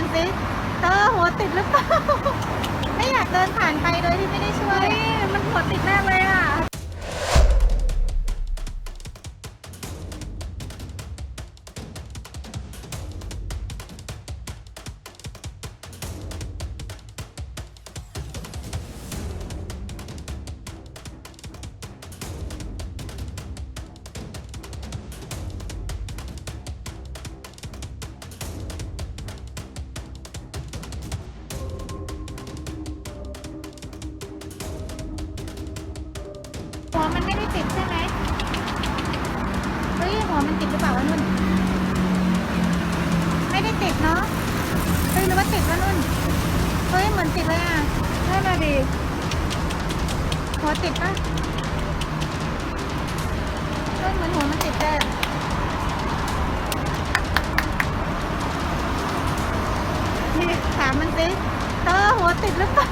มันสิเธอหัวติดหรือเปล่า ไม่อยากเดินผ่านไปโดยที่ไม่ได้ช่วย มันหัวติดแน่เลย ติดใช่ไหมเฮ้ยหัวมันติดหรือเปล่าวะนุ่น ไม่ได้ติดเนาะเฮ้ยหรือว่าติดวะนุ่น เฮ้ยเหมือนติดเลยอะนั่นน่ะดิหัวติดปะเฮ้ยเหมือนหัวมันติดเลยถามมันสิเธอหัวติดหรือเปล่า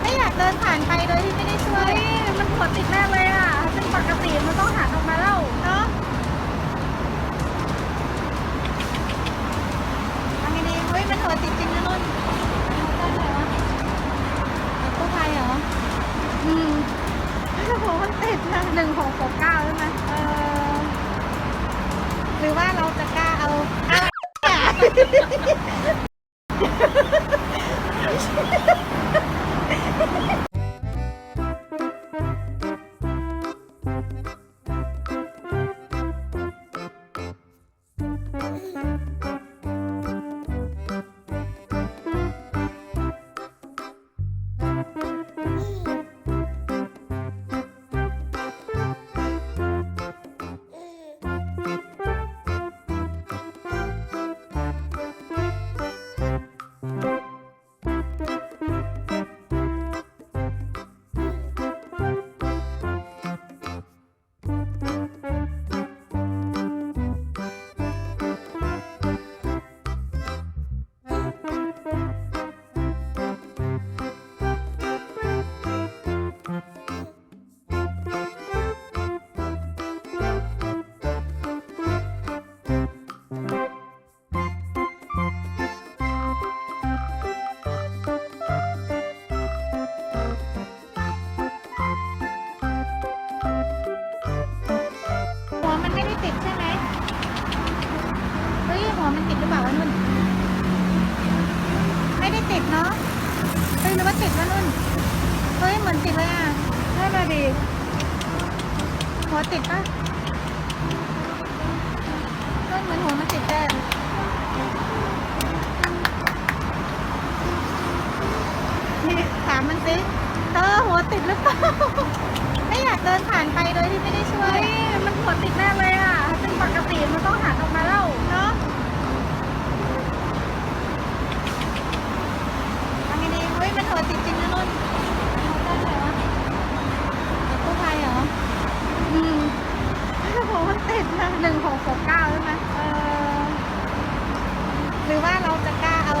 ไม่อยากเดินผ่านไปโดยที่ไม่ได้ช่วย มันหัวติดแน่เลยอะเป็นปกติมันต้องหักออกมาแล้วเนาะทำไงดีเฮ้ยมันหัวติดจริงนะนุ่นเอาได้ไหมวะเอากู้ภัยเหรอ อืมโหมันติดนะ หนึ่งหกหกเก้าใช่ไหมเออหรือว่าเราจะกล้าเอา มันติดหรือเปล่าวะนุ่น ไม่ได้ติดเนาะเฮ้ยหรือว่าติดวะนุ่น เฮ้ยเหมือนติดเลยอะนั่นน่ะดิหัวติดปะเฮ้ยเหมือนหัวมันติดแต่นี่ถามมันสิเธอหัวติดหรือเปล่าไม่อยากเดินผ่านไปโดยที่ไม่ได้ช่วย มันหัวติดแน่เลยอะเป็นปกติมันต้องหักออกมาแล้ว หนึ่งหกหกเก้าใช่ไหมเออหรือว่าเราจะกล้าเอา